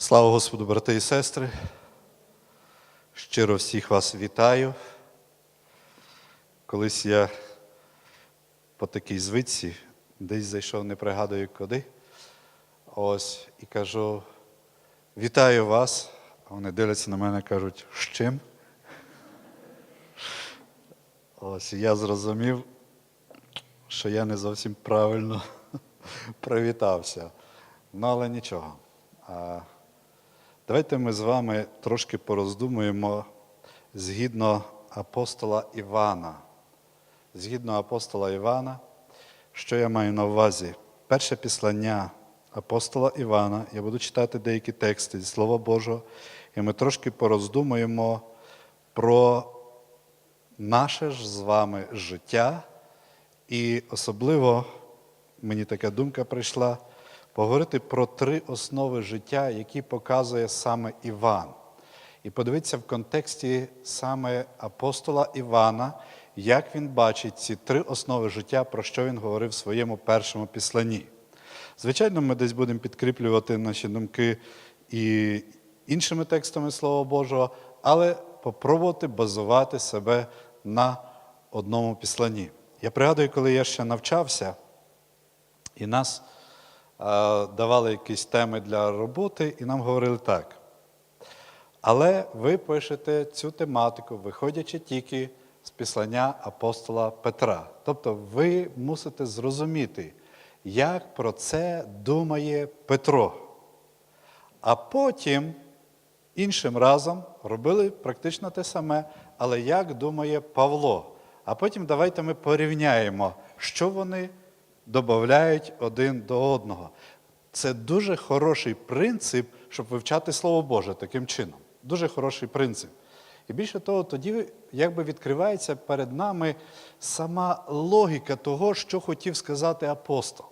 Слава Господу, брати і сестри. Щиро всіх вас вітаю. Колись я по такій звичці десь зайшов, не пригадую куди. Ось і кажу: вітаю вас. А вони дивляться на мене і кажуть, з чим? Ось і я зрозумів, що я не зовсім правильно привітався. Ну, але нічого. Давайте ми з вами трошки пороздумуємо згідно апостола Івана. Згідно апостола Івана, що я маю на увазі? Перше післання апостола Івана, я буду читати деякі тексти зі Слова Божого, і ми трошки пороздумуємо про наше ж з вами життя. І особливо мені така думка прийшла поговорити про три основи життя, які показує саме Іван. І подивитися в контексті саме апостола Івана, як він бачить ці три основи життя, про що він говорив в своєму першому післанні. Звичайно, ми десь будемо підкріплювати наші думки і іншими текстами Слова Божого, але попробувати базувати себе на одному післанні. Я пригадую, коли я ще навчався, і нас давали якісь теми для роботи, і нам говорили так. Але ви пишете цю тематику, виходячи тільки з післання апостола Петра. Тобто ви мусите зрозуміти, як про це думає Петро. А потім іншим разом робили практично те саме, але як думає Павло. А потім давайте ми порівняємо, що вони додають один до одного. Це дуже хороший принцип, щоб вивчати Слово Боже таким чином. Дуже хороший принцип. І більше того, тоді якби відкривається перед нами сама логіка того, що хотів сказати апостол.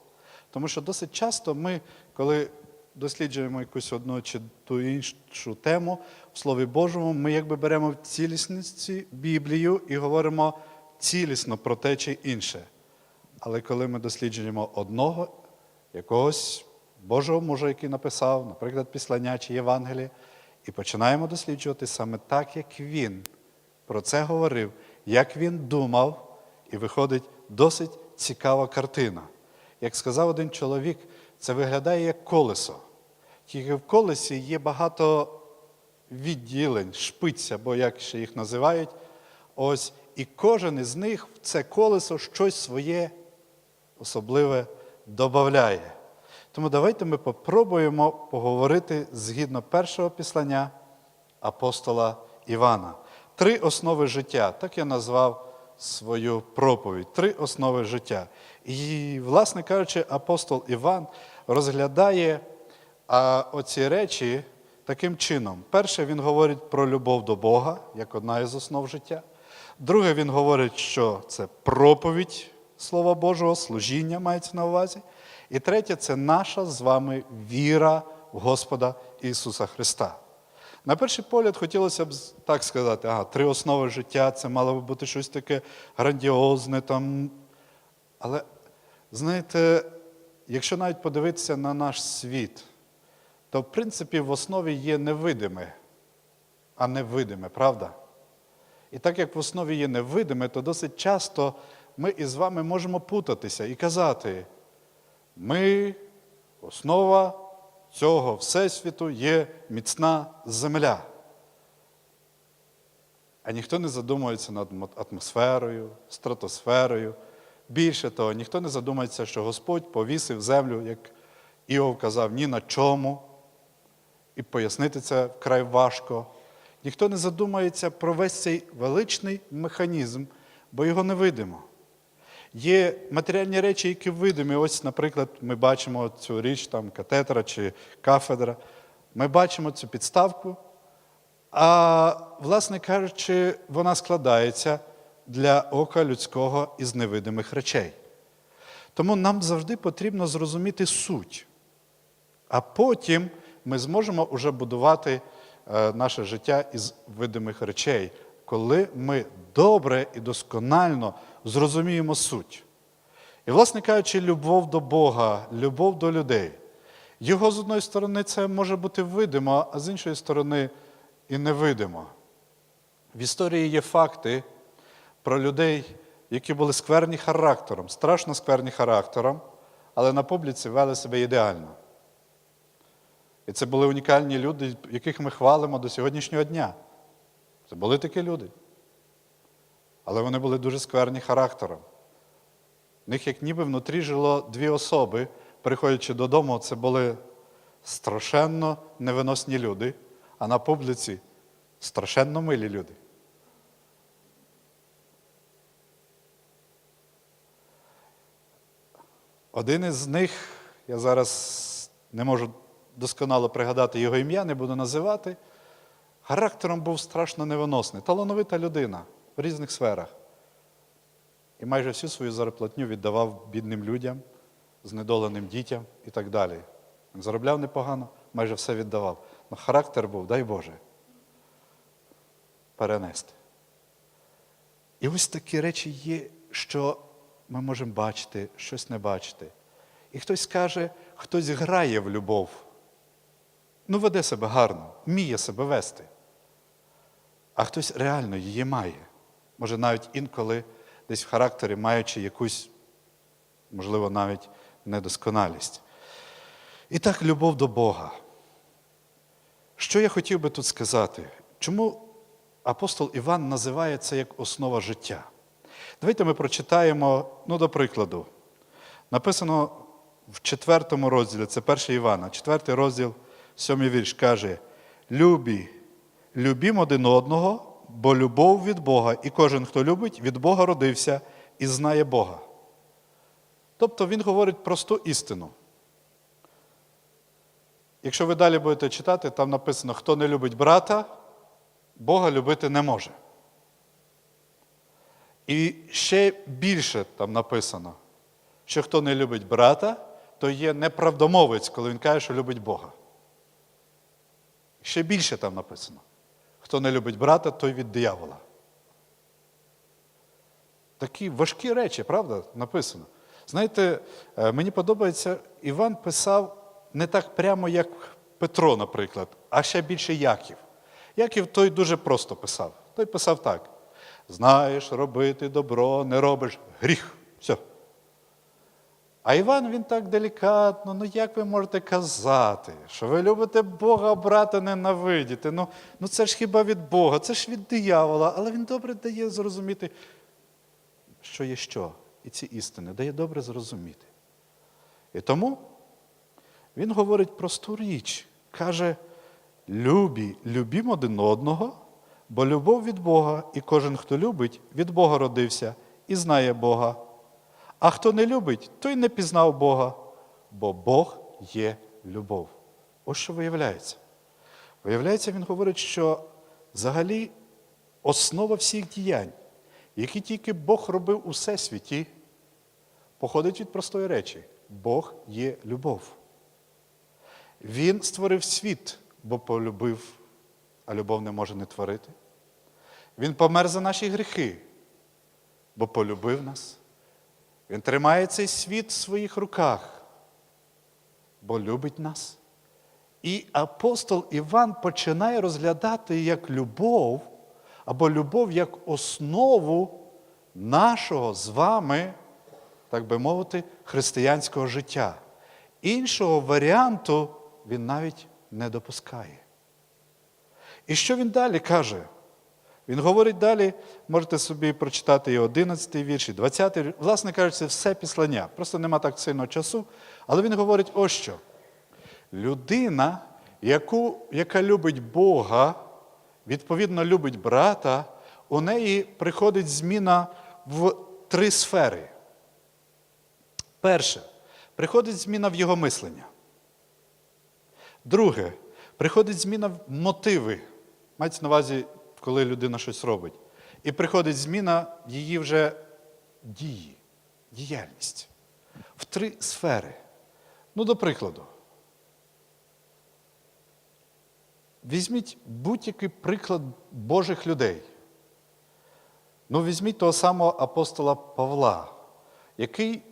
Тому що досить часто ми, коли досліджуємо якусь одну чи ту іншу тему в Слові Божому, ми якби беремо в цілісності Біблію і говоримо цілісно про те чи інше. Але коли ми досліджуємо одного, якогось Божого мужа, який написав, наприклад, післання чи Євангеліє, і починаємо досліджувати саме так, як він про це говорив, як він думав, і виходить досить цікава картина. Як сказав один чоловік, це виглядає як колесо. Тільки в колесі є багато відділень, шпиць, або як ще їх називають. Ось, і кожен із них в це колесо щось своє особливе додає. Тому давайте ми попробуємо поговорити згідно першого післання апостола Івана. Три основи життя. Так я назвав свою проповідь. Три основи життя. І, власне кажучи, апостол Іван розглядає а, оці речі таким чином. Перше, він говорить про любов до Бога, як одна із основ життя. Друге, він говорить, що це проповідь Слова Божого, служіння мається на увазі. І третє це наша з вами віра в Господа Ісуса Христа. На перший погляд, хотілося б так сказати, ага, три основи життя, це мало би бути щось таке грандіозне. там. Але, знаєте, якщо навіть подивитися на наш світ, то в принципі в основі є невидиме, а не видиме, правда? І так як в основі є невидиме, то досить часто ми із вами можемо путатися і казати, ми, основа цього Всесвіту є міцна земля. А ніхто не задумується над атмосферою, стратосферою. Більше того, ніхто не задумається, що Господь повісив землю, як Іов казав, ні на чому. І пояснити це вкрай важко. Ніхто не задумається про весь цей величний механізм, бо його не видимо. Є матеріальні речі, які видимі. Ось, наприклад, ми бачимо цю річ, там, катедра чи кафедра. Ми бачимо цю підставку, а, власне кажучи, вона складається для ока людського із невидимих речей. Тому нам завжди потрібно зрозуміти суть. А потім ми зможемо вже будувати е, наше життя із видимих речей, коли ми добре і досконально зрозуміємо суть. І, власне кажучи, любов до Бога, любов до людей. Його з одної сторони це може бути видимо, а з іншої сторони і невидимо. В історії є факти про людей, які були скверні характером, страшно скверні характером, але на публіці вели себе ідеально. І це були унікальні люди, яких ми хвалимо до сьогоднішнього дня. Це були такі люди. Але вони були дуже скверні характером. В них як ніби внутрі жило дві особи, приходячи додому, це були страшенно невиносні люди, а на публіці страшенно милі люди. Один із них, я зараз не можу досконало пригадати його ім'я, не буду називати, характером був страшно невиносний, талановита людина в різних сферах. І майже всю свою зарплатню віддавав бідним людям, знедоленим дітям і так далі. Він заробляв непогано, майже все віддавав. Але характер був, дай Боже, перенести. І ось такі речі є, що ми можемо бачити, щось не бачити. І хтось скаже, хтось грає в любов. Ну, веде себе гарно, вміє себе вести. А хтось реально її має. Може, навіть інколи десь в характері маючи якусь, можливо, навіть недосконалість. І так, любов до Бога. Що я хотів би тут сказати? Чому апостол Іван називає це як основа життя? Давайте ми прочитаємо, ну, до прикладу, написано в четвертому розділі, це перший Івана, четвертий розділ, сьомий вірш, каже: Любі, любім один одного, бо любов від Бога, і кожен, хто любить, від Бога родився і знає Бога. Тобто він говорить просту істину. Якщо ви далі будете читати, там написано, хто не любить брата, Бога любити не може. І ще більше там написано, що хто не любить брата, то є неправдомовець, коли він каже, що любить Бога. Ще більше там написано. Хто не любить брата, той від диявола. Такі важкі речі, правда, написано. Знаєте, е, мені подобається, Іван писав не так прямо, як Петро, наприклад, а ще більше Яків. Яків той дуже просто писав. Той писав так: знаєш, робити добро, не робиш гріх. Все. А Іван він так делікатно, ну як ви можете казати, що ви любите Бога, брата ненавидіти? Ну, ну це ж хіба від Бога, це ж від диявола, але він добре дає зрозуміти, що є що, і ці істини, дає добре зрозуміти. І тому він говорить просту річ, каже, любі, любім один одного, бо любов від Бога, і кожен, хто любить, від Бога родився і знає Бога. А хто не любить, той не пізнав Бога, бо Бог є любов. Ось що виявляється. Виявляється, він говорить, що взагалі основа всіх діянь, які тільки Бог робив у всесвіті, походить від простої речі: Бог є любов. Він створив світ, бо полюбив, а любов не може не творити. Він помер за наші гріхи, бо полюбив нас. Він тримає цей світ в своїх руках, бо любить нас. І апостол Іван починає розглядати як любов, або любов як основу нашого з вами, так би мовити, християнського життя. Іншого варіанту він навіть не допускає. І що він далі каже? Він говорить далі, можете собі прочитати і 11 вірш, і 20 вірш. Власне кажучи, це все післання. Просто нема так сильно часу. Але він говорить ось що. Людина, яку, яка любить Бога, відповідно любить брата, у неї приходить зміна в три сфери. Перше, приходить зміна в його мислення. Друге, приходить зміна в мотиви. Мається на увазі, коли людина щось робить. І приходить зміна її вже дії, діяльність. В три сфери. Ну, до прикладу. Візьміть будь-який приклад Божих людей. Ну, візьміть того самого апостола Павла, який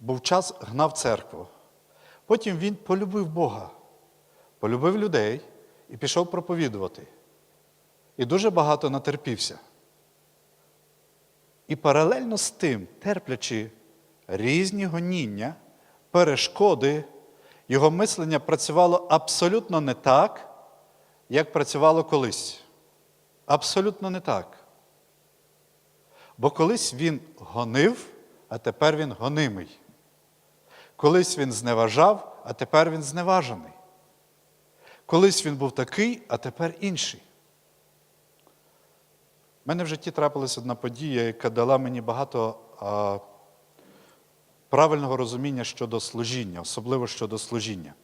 був час гнав церкву. Потім він полюбив Бога, полюбив людей і пішов проповідувати. І дуже багато натерпівся. І паралельно з тим, терплячи різні гоніння, перешкоди, його мислення працювало абсолютно не так, як працювало колись. Абсолютно не так. Бо колись він гонив, а тепер він гонимий. Колись він зневажав, а тепер він зневажений. Колись він був такий, а тепер інший. У мене в житті трапилася одна подія, яка дала мені багато а, правильного розуміння щодо служіння, особливо щодо служіння.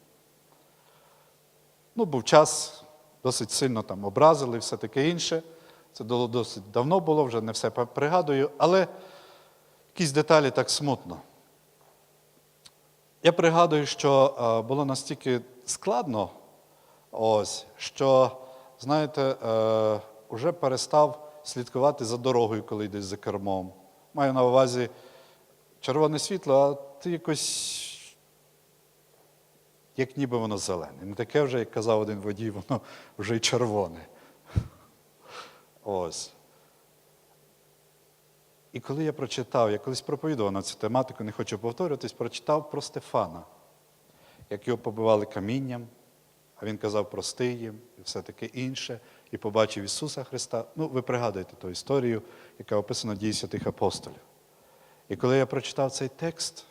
Ну, був час, досить сильно там образили все таке інше. Це досить давно було, вже не все пригадую, але якісь деталі так смутно. Я пригадую, що е, було настільки складно, ось, що, знаєте, е, вже перестав слідкувати за дорогою, коли йдеш за кермом. Маю на увазі червоне світло, а ти якось, як ніби воно зелене. Не таке вже, як казав один водій, воно вже й червоне. Ось. І коли я прочитав, я колись проповідував на цю тематику, не хочу повторюватись, прочитав про Стефана, як його побивали камінням, а він казав прости їм і все таке інше, і побачив Ісуса Христа. Ну, ви пригадуєте ту історію, яка описана в дії святих апостолів. І коли я прочитав цей текст,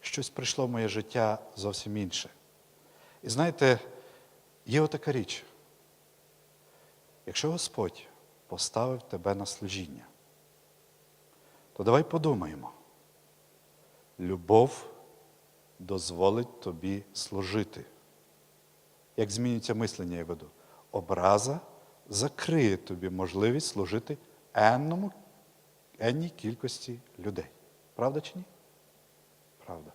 щось прийшло в моє життя зовсім інше. І знаєте, є отака річ. Якщо Господь поставив тебе на служіння, то давай подумаємо. Любов дозволить тобі служити. Як змінюється мислення, я веду, образа закриє тобі можливість служити енному, енній кількості людей. Правда чи ні? Правда.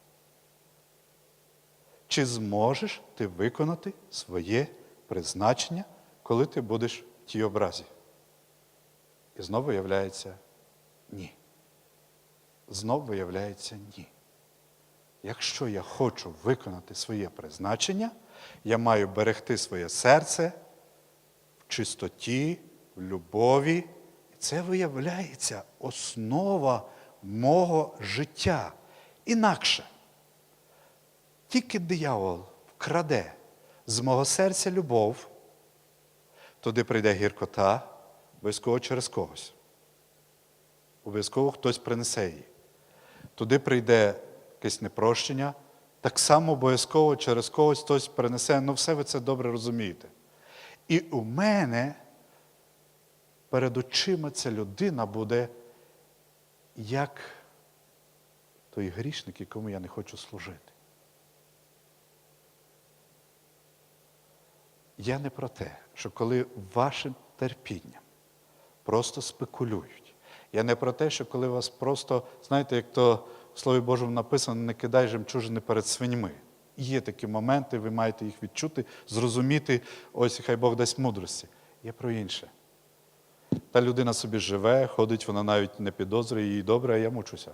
Чи зможеш ти виконати своє призначення, коли ти будеш в тій образі? І знову виявляється ні. Знову виявляється ні. Якщо я хочу виконати своє призначення, я маю берегти своє серце чистоті, в любові. Це виявляється основа мого життя. Інакше, тільки диявол вкраде з мого серця любов, туди прийде гіркота, обов'язково через когось. Обов'язково хтось принесе її. Туди прийде якесь непрощення, так само обов'язково через когось хтось принесе, ну все ви це добре розумієте. І у мене перед очима ця людина буде як той грішник, якому я не хочу служити. Я не про те, що коли вашим терпінням просто спекулюють. Я не про те, що коли вас просто, знаєте, як то в Слові Божому написано, не кидай жемчужини перед свиньми. Є такі моменти, ви маєте їх відчути, зрозуміти, ось хай Бог дасть мудрості. Є про інше. Та людина собі живе, ходить, вона навіть не підозрює, їй добре, а я мучуся.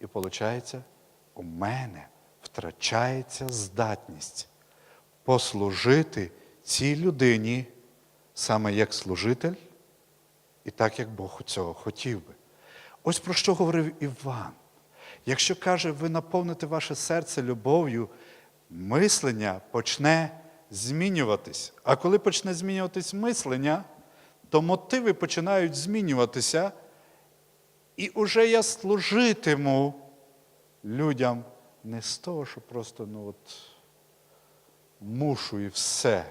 І виходить, у мене втрачається здатність послужити цій людині саме як служитель, і так, як Бог цього хотів би. Ось про що говорив Іван. Якщо каже, ви наповните ваше серце любов'ю, мислення почне змінюватись. А коли почне змінюватись мислення, то мотиви починають змінюватися, і уже я служитиму людям не з того, що просто ну от, мушу і все.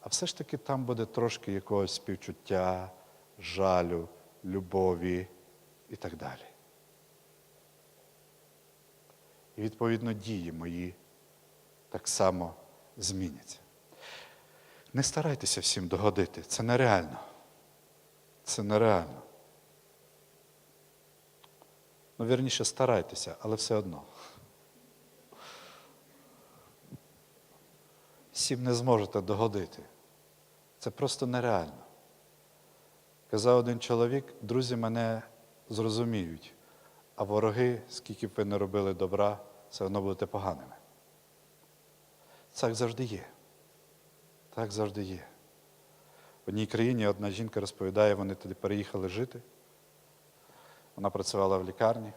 А все ж таки там буде трошки якогось співчуття, жалю, любові і так далі. І відповідно дії мої так само зміняться. Не старайтеся всім догодити, це нереально. Це нереально. Ну, вірніше, старайтеся, але все одно. Всім не зможете догодити. Це просто нереально. Казав один чоловік, друзі мене зрозуміють, а вороги, скільки б ви не робили добра, все одно будете поганими. Так завжди є. Так завжди є. В одній країні одна жінка розповідає, вони туди переїхали жити. Вона працювала в лікарні,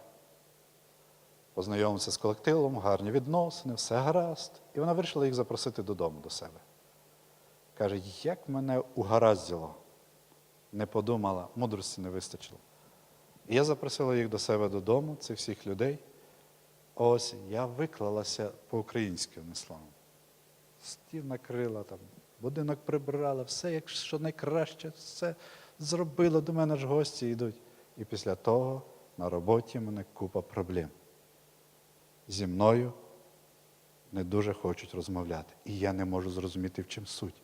познайомилася з колективом, гарні відносини, все гаразд. І вона вирішила їх запросити додому до себе. Каже, як мене угаразділо, не подумала, мудрості не вистачило. Я запросила їх до себе додому, цих всіх людей. Ось я виклалася по-українськи словом. Стів накрила, там, будинок прибрала, все як що найкраще, все зробила, до мене ж гості йдуть. І після того на роботі мене купа проблем. Зі мною не дуже хочуть розмовляти. І я не можу зрозуміти, в чим суть.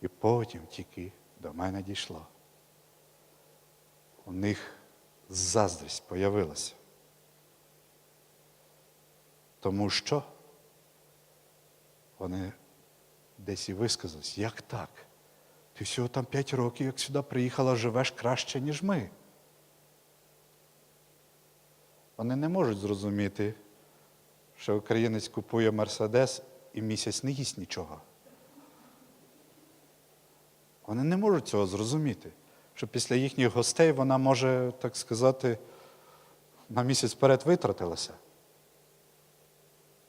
І потім тільки до мене дійшло. У них заздрість появилася. Тому що вони десь і висказались, як так? Ти всього там 5 років, як сюди приїхала, живеш краще, ніж ми. Вони не можуть зрозуміти, що українець купує Мерседес і місяць не їсть нічого. Вони не можуть цього зрозуміти, що після їхніх гостей вона може, так сказати, на місяць вперед витратилася.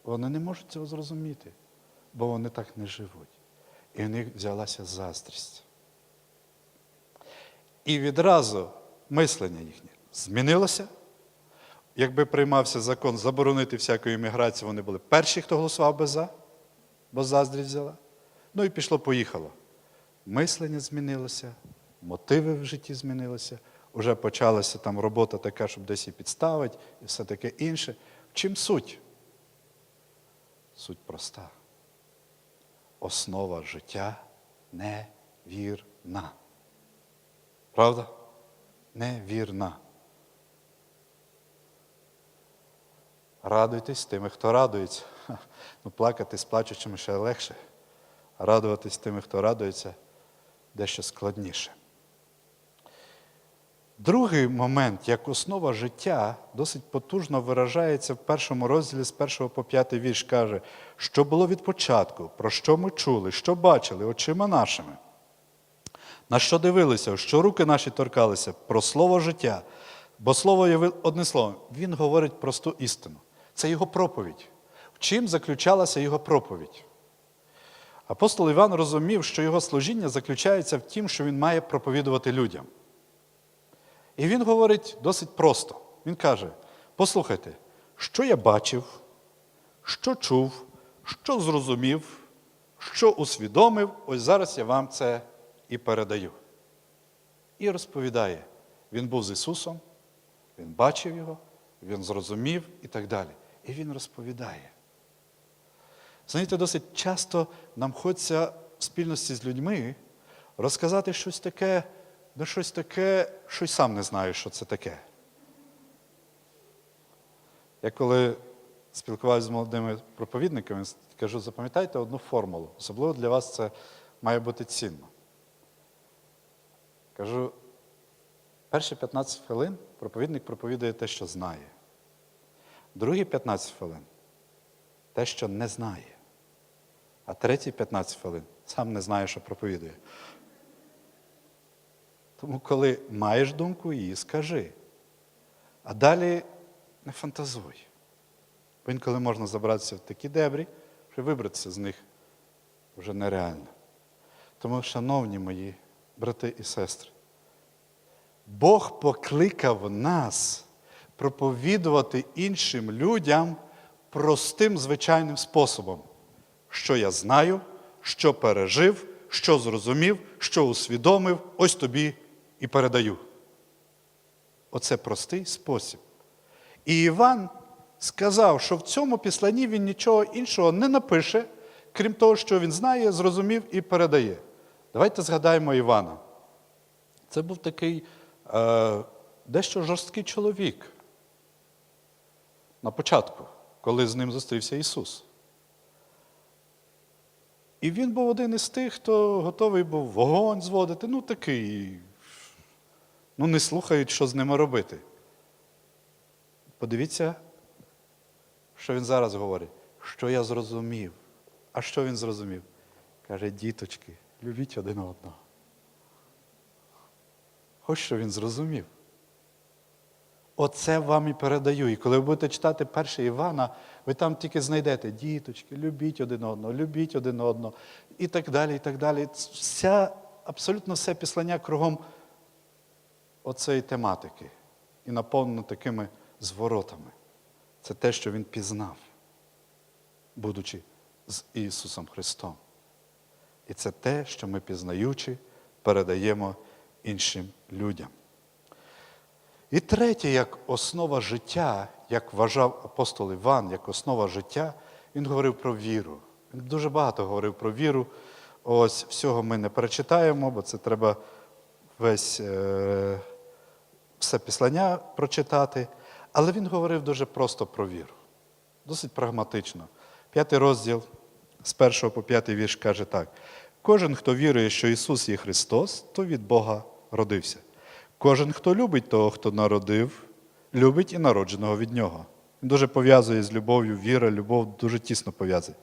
Вони не можуть цього зрозуміти, бо вони так не живуть. І в них взялася заздрість. І відразу мислення їхнє змінилося. Якби приймався закон заборонити всяку імміграцію, вони були перші, хто голосував би за, бо заздрість взяла. Ну і пішло-поїхало. Мислення змінилося, мотиви в житті змінилися. Уже почалася там робота така, щоб десь її підставити, і все таке інше. В чим суть? Суть проста. Основа життя невірна. Правда? Невірна. Радуйтесь тими, хто радується. Ну, плакати з плачучими ще легше. Радуватись тими, хто радується, дещо складніше. Другий момент, як основа життя, досить потужно виражається в першому розділі з першого по п'ятий вірш, каже, що було від початку, про що ми чули, що бачили очима нашими, на що дивилися, що руки наші торкалися, про слово життя. Бо слово є одне слово, він говорить просту істину. Це його проповідь. В чим заключалася його проповідь? Апостол Іван розумів, що його служіння заключається в тім, що він має проповідувати людям. І він говорить досить просто. Він каже: послухайте, що я бачив, що чув, що зрозумів, що усвідомив, ось зараз я вам це і передаю. І розповідає, він був з Ісусом, він бачив Його, він зрозумів і так далі. І він розповідає. Знаєте, досить часто нам хочеться в спільності з людьми розказати щось таке, ну щось таке, що й сам не знаю, що це таке. Я коли спілкувався з молодими проповідниками, кажу, запам'ятайте одну формулу. Особливо для вас це має бути цінно. Кажу, перші 15 хвилин проповідник проповідує те, що знає. Другі 15 хвилин те, що не знає. А треті 15 хвилин сам не знає, що проповідує. Тому, коли маєш думку, її скажи. А далі не фантазуй. Бо інколи можна забратися в такі дебрі, що вибратися з них вже нереально. Тому, шановні мої брати і сестри, Бог покликав нас проповідувати іншим людям простим звичайним способом, що я знаю, що пережив, що зрозумів, що усвідомив, ось тобі і передаю. Оце простий спосіб. І Іван сказав, що в цьому післанні він нічого іншого не напише, крім того, що він знає, зрозумів і передає. Давайте згадаємо Івана. Це був такий е, дещо жорсткий чоловік на початку, коли з ним зустрівся Ісус. І він був один із тих, хто готовий був вогонь зводити, ну такий, ну не слухають, що з ними робити. подивіться, що він зараз говорить, що я зрозумів. А що він зрозумів? Каже, діточки, любіть один одного. Ось що він зрозумів. Оце вам і передаю. І коли ви будете читати перше Івана, ви там тільки знайдете діточки, любіть один одного, любіть один одного, і так далі, і так далі. Вся, абсолютно все післання кругом оцеї тематики і наповнено такими зворотами. Це те, що він пізнав, будучи з Ісусом Христом. І це те, що ми пізнаючи, передаємо іншим людям. І третє, як основа життя, як вважав апостол Іван, як основа життя, він говорив про віру. Він дуже багато говорив про віру. Ось всього ми не перечитаємо, бо це треба весь е, все післання прочитати. Але він говорив дуже просто про віру, досить прагматично. П'ятий розділ з першого по п'ятий вірш каже так: кожен, хто вірує, що Ісус є Христос, то від Бога родився. Кожен, хто любить того, хто народив, любить і народженого від нього. Він дуже пов'язує з любов'ю, віра, любов дуже тісно пов'язує.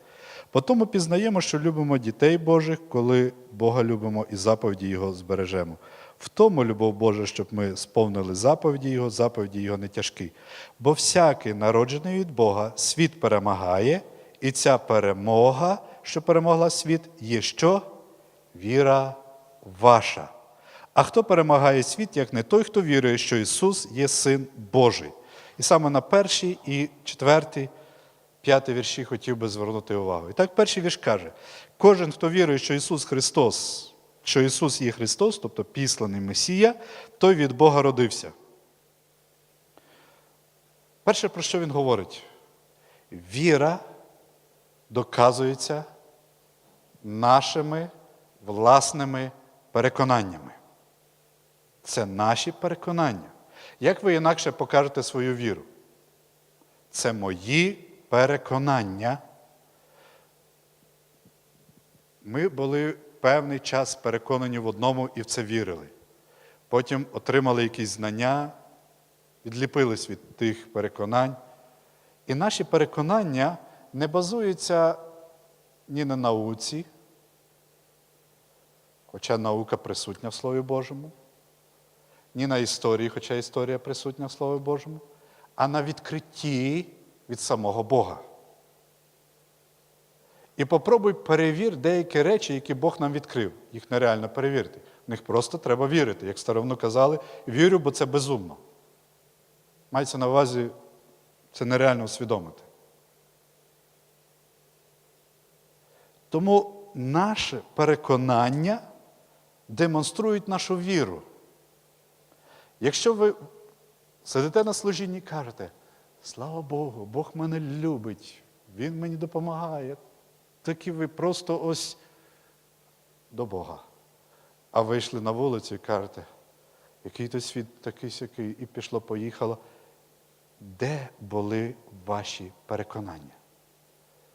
Потому пізнаємо, що любимо дітей Божих, коли Бога любимо і заповіді Його збережемо. В тому любов Божа, щоб ми сповнили заповіді Його, заповіді Його не тяжкі. Бо всякий народжений від Бога світ перемагає, і ця перемога, що перемогла світ, є що? Віра ваша. А хто перемагає світ, як не той, хто вірує, що Ісус є Син Божий. І саме на перший і четвертий, п'ятий вірші хотів би звернути увагу. І так перший вірш каже: кожен, хто вірує, що Ісус Христос, що Ісус є Христос, тобто післаний Месія, той від Бога родився. Перше, про що він говорить? Віра доказується нашими власними переконаннями. Це наші переконання. Як ви інакше покажете свою віру? Це мої переконання. Ми були певний час переконані в одному і в це вірили. Потім отримали якісь знання, відліпились від тих переконань. І наші переконання не базуються ні на науці, хоча наука присутня в Слові Божому, ні на історії, хоча історія присутня в Слові Божому, а на відкритті від самого Бога. І попробуй перевір деякі речі, які Бог нам відкрив. Їх нереально перевірити. В них просто треба вірити. Як старовину казали, вірю, бо це безумно. Мається на увазі, це нереально усвідомити. Тому наше переконання демонструють нашу віру. Якщо ви сидите на служінні і кажете, слава Богу, Бог мене любить, Він мені допомагає, такі ви просто ось до Бога. А вийшли на вулицю і кажете, який то світ такий сякий, і пішло, поїхало. Де були ваші переконання?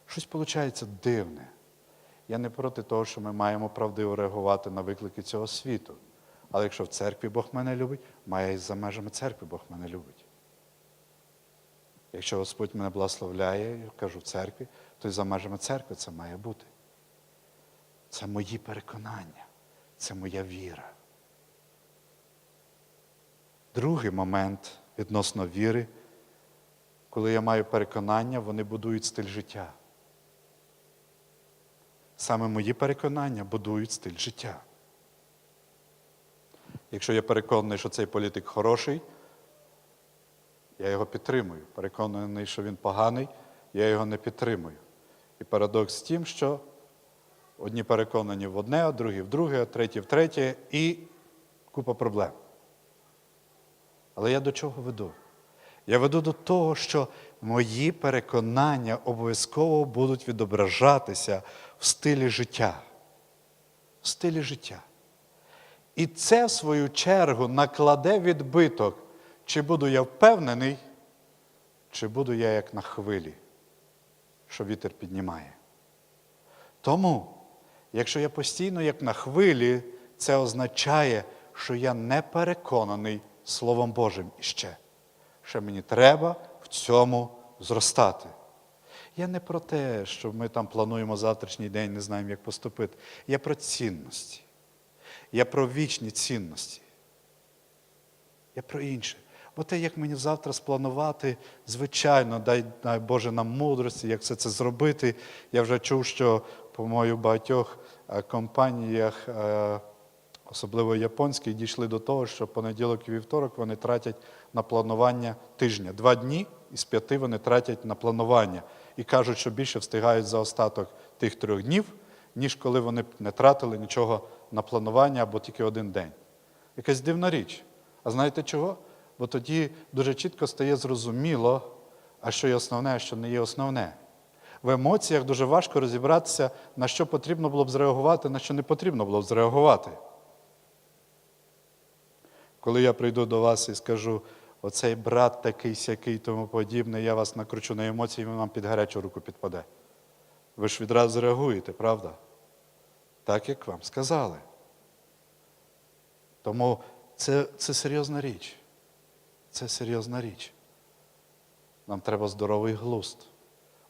Щось виходить дивне. Я не проти того, що ми маємо правдиво реагувати на виклики цього світу. Але якщо в церкві Бог мене любить, має і за межами церкви Бог мене любить. Якщо Господь мене благословляє, я кажу в церкві, то й за межами церкви це має бути. Це мої переконання, це моя віра. Другий момент відносно віри, коли я маю переконання, вони будують стиль життя. Саме мої переконання будують стиль життя. Якщо я переконаний, що цей політик хороший, я його підтримую. Переконаний, що він поганий, я його не підтримую. І парадокс в тім, що одні переконані в одне, другі в друге, треті в третє, і купа проблем. Але я до чого веду? Я веду до того, що мої переконання обов'язково будуть відображатися в стилі життя. В стилі життя. І це, в свою чергу, накладе відбиток, чи буду я впевнений, чи буду я як на хвилі, що вітер піднімає. Тому, якщо я постійно як на хвилі, це означає, що я не переконаний Словом Божим іще. Що мені треба в цьому зростати. Я не про те, що ми там плануємо завтрашній день, не знаємо, як поступити. Я про цінності. Я про вічні цінності. Я про інше. Бо те, як мені завтра спланувати, звичайно, дай, дай Боже нам мудрості, як все це зробити. Я вже чув, що по мою багатьох е, компаніях, е, особливо японських, дійшли до того, що понеділок і вівторок вони тратять на планування тижня. Два дні із п'яти вони тратять на планування. І кажуть, що більше встигають за остаток тих трьох днів, ніж коли вони не тратили нічого на планування або тільки один день. Якась дивна річ. А знаєте чого? Бо тоді дуже чітко стає зрозуміло, а що є основне, а що не є основне. В емоціях дуже важко розібратися, на що потрібно було б зреагувати, на що не потрібно було б зреагувати. Коли я прийду до вас і скажу, оцей брат такий сякий тому подібне, я вас накручу на емоції, він вам під гарячу руку підпаде. Ви ж відразу реагуєте, правда? Так, як вам сказали. Тому це, це серйозна річ. Це серйозна річ. Нам треба здоровий глузд.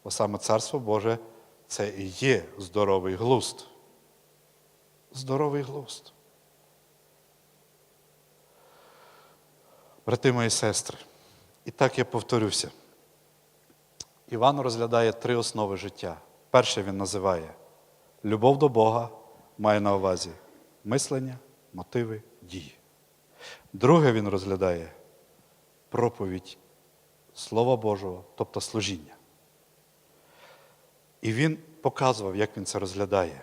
Бо саме Царство Боже це і є здоровий глузд. Здоровий глузд. Брати мої сестри, і так я повторюся. Іван розглядає три основи життя. Перше він називає любов до Бога, має на увазі мислення, мотиви, дії. Друге він розглядає проповідь Слова Божого, тобто служіння. І він показував, як він це розглядає,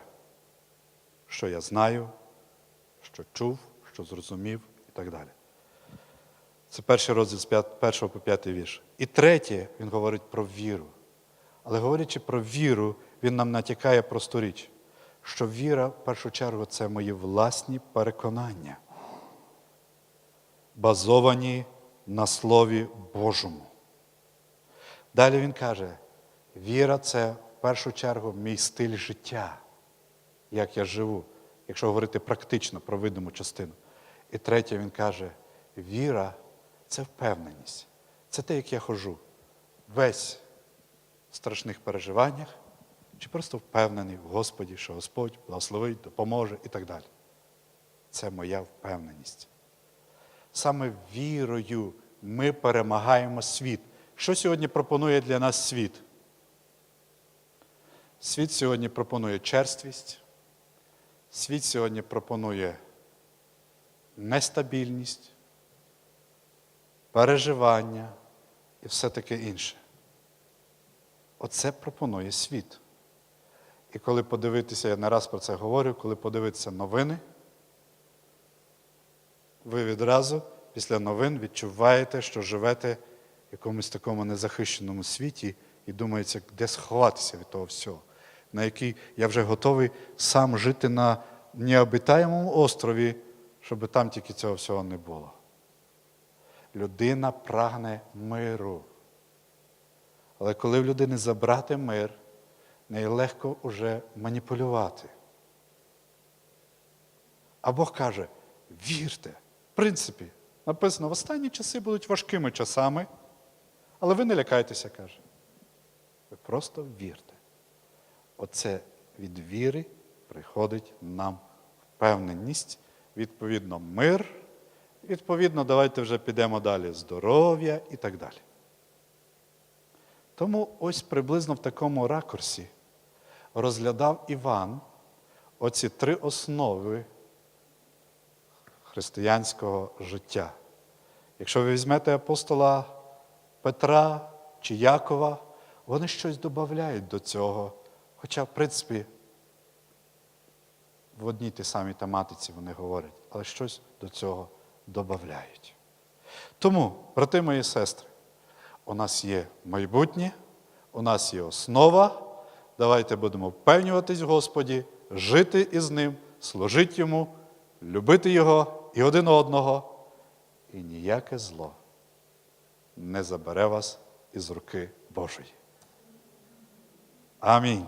що я знаю, що чув, що зрозумів і так далі. Це перший розділ з 1 по 5 вірш. І третє, він говорить про віру. Але говорячи про віру, він нам натякає просту річ, що віра, в першу чергу, це мої власні переконання, базовані на Слові Божому. Далі він каже: віра це в першу чергу мій стиль життя, як я живу, якщо говорити практично про видиму частину. І третє, він каже, віра це впевненість. Це те, як я ходжу. Весь в страшних переживаннях, чи просто впевнений в Господі, що Господь благословить, допоможе і так далі. Це моя впевненість. Саме вірою ми перемагаємо світ. Що сьогодні пропонує для нас світ? Світ сьогодні пропонує черствість, світ сьогодні пропонує нестабільність, переживання і все таке інше. Оце пропонує світ. І коли подивитися, я не раз про це говорю, коли подивитися новини, ви відразу після новин відчуваєте, що живете в якомусь такому незахищеному світі і думаєте, де сховатися від того всього, на який я вже готовий сам жити на необитаємому острові, щоб там тільки цього всього не було. Людина прагне миру. Але коли в людини забрати мир, нею легко уже маніпулювати. А Бог каже: вірте, принципі, написано, в останні часи будуть важкими часами, але ви не лякайтеся, каже. Ви просто вірте. Оце від віри приходить нам впевненість, відповідно, мир. Відповідно, давайте вже підемо далі здоров'я і так далі. Тому ось приблизно в такому ракурсі розглядав Іван оці три основи християнського життя. Якщо ви візьмете апостола Петра чи Якова, вони щось додають до цього. Хоча, в принципі, в одній тій самій тематиці вони говорять, але щось до цього додають. Тому, брати мої сестри, у нас є майбутнє, у нас є основа. Давайте будемо впевнюватись Господі, жити із Ним, служити Йому, любити Його і один одного. І ніяке зло не забере вас із руки Божої. Амінь.